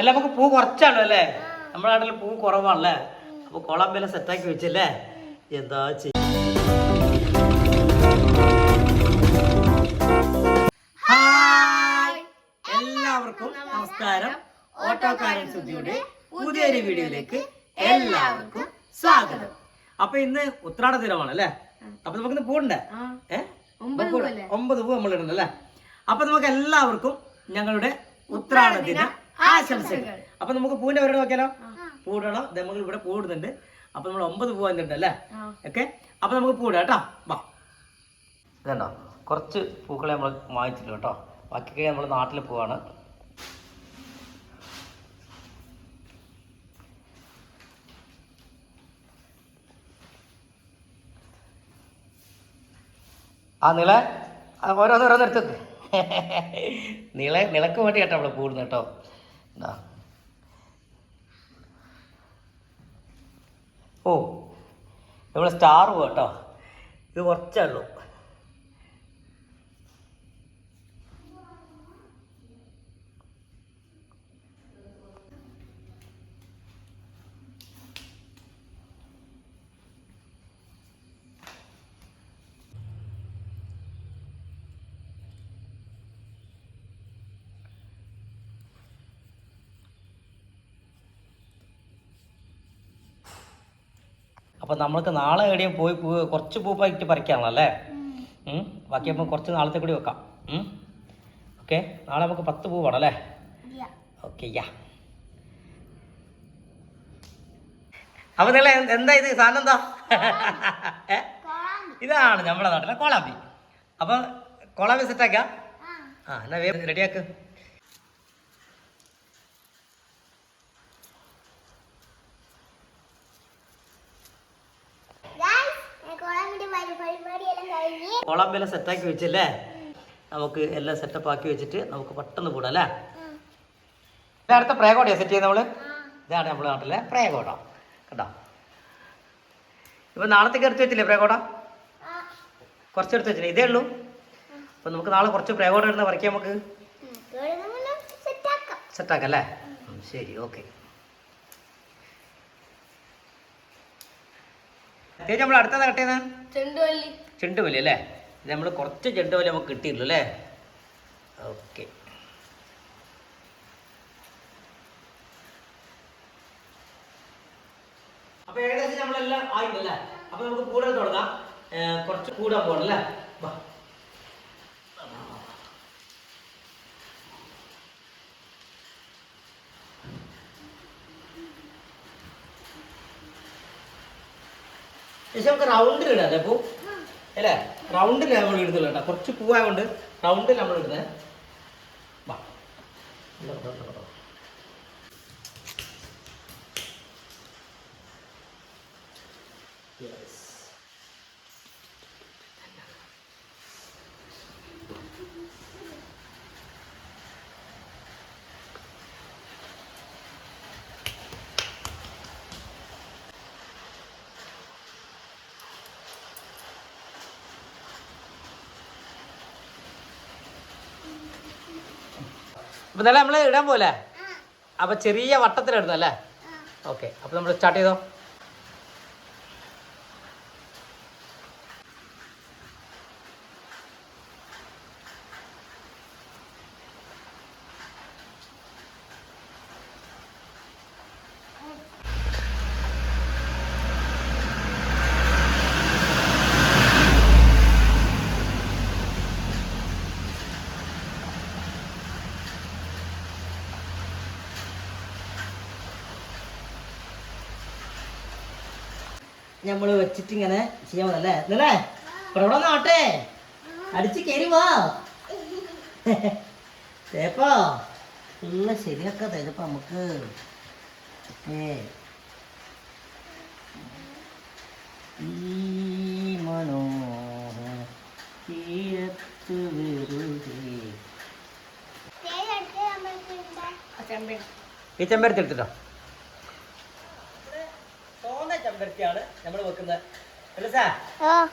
അല്ല നമുക്ക് പൂ കുറച്ചാണല്ലോ അല്ലേ? നമ്മുടെ നാട്ടിൽ പൂ കുറവാണല്ലേ? അപ്പൊ കൊളംബിയെല്ലാം സെറ്റാക്കി വെച്ചല്ലേ? എന്താ ചെയ്യ എല്ലാവർക്കും നമസ്കാരം. ഓട്ടോക്കാരൻ സുധിയുടെ പുതിയൊരു വീഡിയോയിലേക്ക് എല്ലാവർക്കും സ്വാഗതം. അപ്പൊ ഇന്ന് ഉത്രാട ദിനമാണ് അല്ലേ? അപ്പൊ നമുക്ക് ഇന്ന് പൂണ്ടേ ഏഹ് ഒമ്പത് പൂ നമ്മൾ ഇടണ്ടല്ലേ അപ്പൊ നമുക്ക് എല്ലാവർക്കും ഞങ്ങളുടെ ഉത്രാട ദിന ആശംസകൾ. അപ്പൊ നമുക്ക് പൂവിന്റെ പരിപാടി നോക്കിയാലോ? പൂടണം നമ്മൾ ഇവിടെ പൂടുന്നുണ്ട് അപ്പൊ നമ്മൾ ഒമ്പത് പൂ വന്നിട്ടുണ്ട് അല്ലേ? ഓക്കെ? അപ്പൊ നമുക്ക് പൂടാം കേട്ടോ. വാ. ഇതുണ്ടോ? കുറച്ച് പൂക്കളെ നമ്മൾ വാങ്ങിച്ചിട്ടുണ്ട് കേട്ടോ. ബാക്കിയൊക്കെ നമ്മൾ നാട്ടിൽ പോവാണ്. ആ നിള. ഓരോന്ന് ഓരോന്ന് എടുത്തു നിള നിളക്ക് വേണ്ടി കേട്ടോ നമ്മൾ പൂടുന്നത് കേട്ടോ. ഓ ഇവിടെ സ്റ്റാർ പോട്ടോ ഇത് കുറച്ചേ ഉള്ളൂ. അപ്പം നമ്മൾക്ക് നാളെ എവിടെയും പോയി പൂ കുറച്ച് പൂപ്പായിട്ട് പറിക്കാനുള്ള പറിക്കാണല്ലോ അല്ലേ. ബാക്കി അപ്പം കുറച്ച് നാളത്തെ കൂടി വെക്കാം. ഓക്കെ. നാളെ നമുക്ക് പത്ത് പൂ വേണം അല്ലേ? ഓക്കെ യാ അപ്പൊ നിങ്ങളെ എന്താ ഇത്? സാധനം എന്താ? ഇതാണ് നമ്മുടെ നാട്ടിലെ കോളാമ്പി. അപ്പൊ കോളാമ്പി സെറ്റാക്കാം ആ. എന്നാ റെഡിയാക്ക് കോളാമ്പിയെല്ലാം സെറ്റാക്കി വെച്ചല്ലേ? നമുക്ക് എല്ലാം സെറ്റപ്പ് ആക്കി വെച്ചിട്ട് നമുക്ക് പെട്ടെന്ന് കൂടാം അല്ലേ? അടുത്ത പ്രേകോടയാ സെറ്റ് ചെയ്യുന്നത് നമ്മൾ? ഇതാണ് നമ്മുടെ നാട്ടിലെ പ്രേകോട. കേട്ടോ ഇപ്പൊ നാളത്തേക്ക് എടുത്ത് വെച്ചില്ലേ പ്രേകോട? കുറച്ച് എടുത്ത് വെച്ചില്ലേ? ഇതേ ഉള്ളൂ. അപ്പൊ നമുക്ക് നാളെ കുറച്ച് പ്രേകോട ഇടുന്ന പറിക്കാം നമുക്ക്. സെറ്റാക്കാം അല്ലേ? ശരി ഓക്കെ ചേച്ചി നമ്മൾ അടുത്തത് കട്ട് ചെയ്യുന്നത്? ചെണ്ടുവല്ലി ചെണ്ടുമല്ലി അല്ലേ? ഇത് നമ്മൾ കുറച്ച് ചെണ്ടുമല്ലി നമുക്ക് കിട്ടിയിട്ടുള്ളൂ അല്ലേ? ഓക്കെ അപ്പൊ ഏകദേശം നമ്മളെല്ലാം ആയിട്ടല്ലേ അപ്പൊ നമുക്ക് കൂടാൻ തുടങ്ങാം. കുറച്ച് കൂടാൻ പോകണം അല്ലേ? വാ. പക്ഷെ നമുക്ക് റൗണ്ടിൽ ഇടാം അല്ലേ അല്ലേ? റൗണ്ടിൽ നമ്മൾ ഇടുന്നില്ല കേട്ടോ കുറച്ച് പൂവായതുകൊണ്ട് റൗണ്ടിൽ നമ്മൾ ഇടുന്നത്. Yes. അപ്പൊ ഇന്നലെ നമ്മൾ ഇടാൻ പോലെ അപ്പൊ ചെറിയ വട്ടത്തിലിടുന്നു അല്ലേ? ഓക്കെ. അപ്പൊ നമ്മൾ സ്റ്റാർട്ട് ചെയ്തോ? നമ്മൾ വെച്ചിട്ട് ഇങ്ങനെ ചെയ്യാൻ മതല്ലേ എന്നല്ലേ ഇവിടെ നോട്ടെ അടിച്ച് കയറിവാ തേപ്പോ എല്ലാം ശരിയാക്ക തേപ്പ നമുക്ക്. ഏ. ഈ മനോഹര തീരത്ത് വെറുതെ. ഈ ചെമ്പരത്തി അല്ലേ സാർ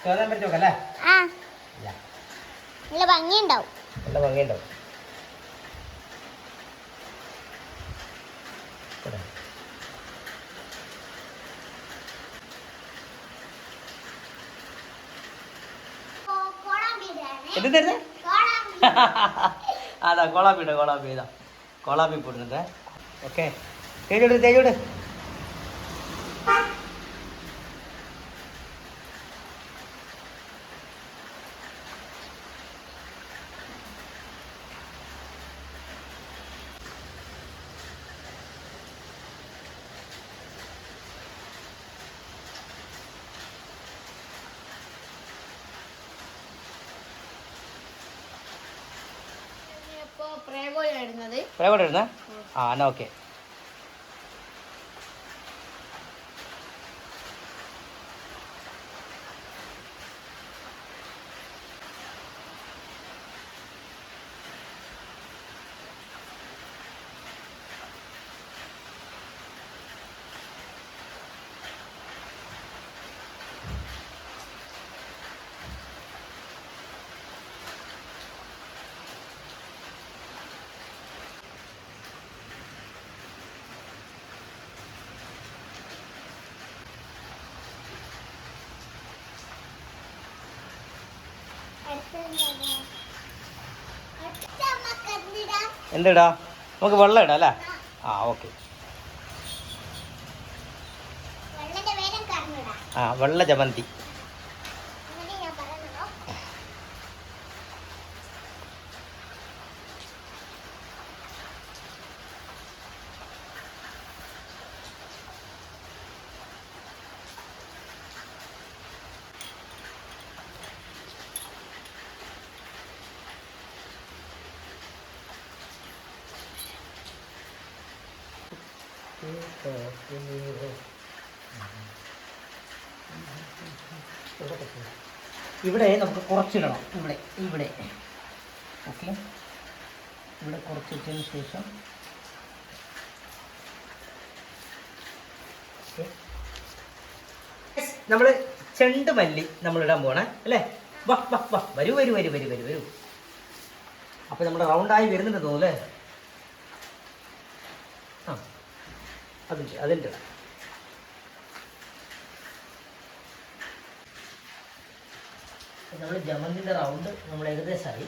ചോന്ന ചെമ്പരത്തി വെക്കല്ലേ ആ. ഇല്ല. നല്ല ഭംഗിയുണ്ടാവും. നല്ല ഭംഗിയുണ്ടാവും. ഇവിടെ. എന്ത് തരുന്നേ? അതാ കോളാമ്പി ഇട് കോളാമ്പി ഇതാ കോളാമ്പി പോടുന്നുണ്ട് ഓക്കെ. തേജോട് തേജോട് ഇപ്പോ പ്രേമോയായിരുന്നത് എവിടെ ഇടുന്ന? ആ എന്നാ ഓക്കെ എന്തിടാ? നമുക്ക് വെള്ളം ഇടാം അല്ലേ? ആ ഓക്കെ. ആ വെള്ള ജമന്തി ഇവിടെ നമുക്ക് കുറച്ചിടണം. ഇവിടെ ഇവിടെ. ഓക്കെ ഇവിടെ കുറച്ചിട്ടതിന് ശേഷം നമ്മൾ ചെണ്ടുമല്ലി നമ്മൾ ഇടാൻ പോണേ അല്ലേ? വാ വാ വാ. വരൂ വരൂ വരൂ വരൂ വരൂ. വരൂ അപ്പൊ നമ്മുടെ റൗണ്ടായി വരുന്നുണ്ട് തോന്നുന്നു അല്ലേ? അതിന്റെ അതിന്റെ നമ്മൾ ജമന്തിന്റെ റൗണ്ട് നമ്മൾ ഏകദേശമായി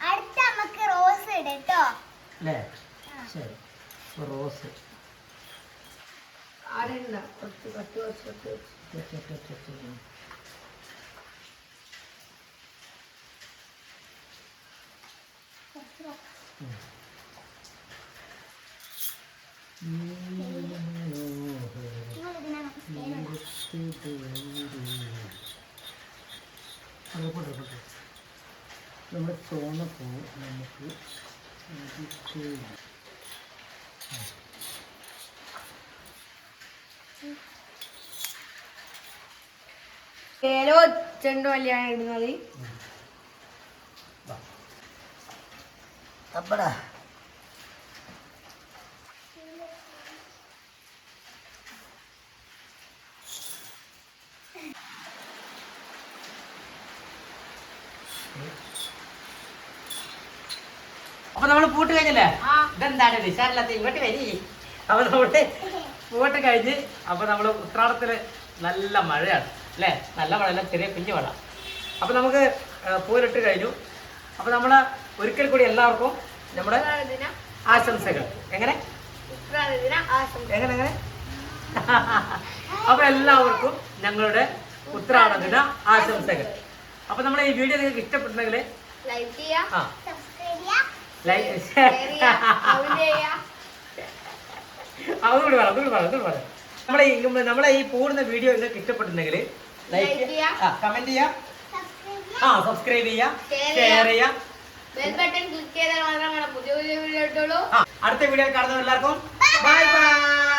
അടുത്ത നമുക്ക് റോസ് ഇടട്ടോ അല്ലേ? ശരി. റോസ് കുറച്ച് പത്ത് അത് പോട്ടെ, പോട്ടെ. നമ്മുടെ നമുക്ക് ഏലോ ചെണ്ടുമല്ലിയാണ് ഇടുന്നത് അപ്പടാ അപ്പൊ നമ്മൾ പൂട്ട് കഴിഞ്ഞല്ലേ. ഇതെന്താണ് നിശാരില്ലാത്ത ഇങ്ങോട്ട് വരി. അപ്പൊ നമ്മൾ പൂട്ട് കഴിഞ്ഞ് അപ്പൊ നമ്മൾ ഉത്രാടത്തിൽ നല്ല മഴയാണ് അല്ലേ? നല്ല മഴയല്ല ചെറിയ കുഞ്ഞു മഴ. അപ്പൊ നമുക്ക് പൂരിട്ട് കഴിഞ്ഞു. അപ്പൊ നമ്മൾ ഒരിക്കൽ കൂടി എല്ലാവർക്കും നമ്മുടെ ആശംസകൾ. എങ്ങനെ? എങ്ങനെ എങ്ങനെ? അപ്പൊ എല്ലാവർക്കും ഞങ്ങളുടെ ഉത്രാട ദിന ആശംസകൾ. അപ്പൊ നമ്മൾ ഈ വീഡിയോ നിങ്ങൾക്ക് ഇഷ്ടപ്പെട്ടെങ്കിൽ ലൈക്ക് ചെയ്യുക ലൈക്ക് ചെയ്യാ. അതുകൂടി പറയാം അതുകൂടി പറയാം നമ്മളെ ഈ നമ്മളെ ഈ പൂർണ വീഡിയോ നിങ്ങൾക്ക് ഇഷ്ടപ്പെട്ടുണ്ടെങ്കിൽ ലൈക്ക് ചെയ്യാ. കമന്റ് ചെയ്യാം. ആ സബ്സ്ക്രൈബ് ചെയ്യാം. ഷെയർ ചെയ്യാം. അടുത്ത വീഡിയോ കാണുന്നവർ എല്ലാവർക്കും ബൈ ബൈ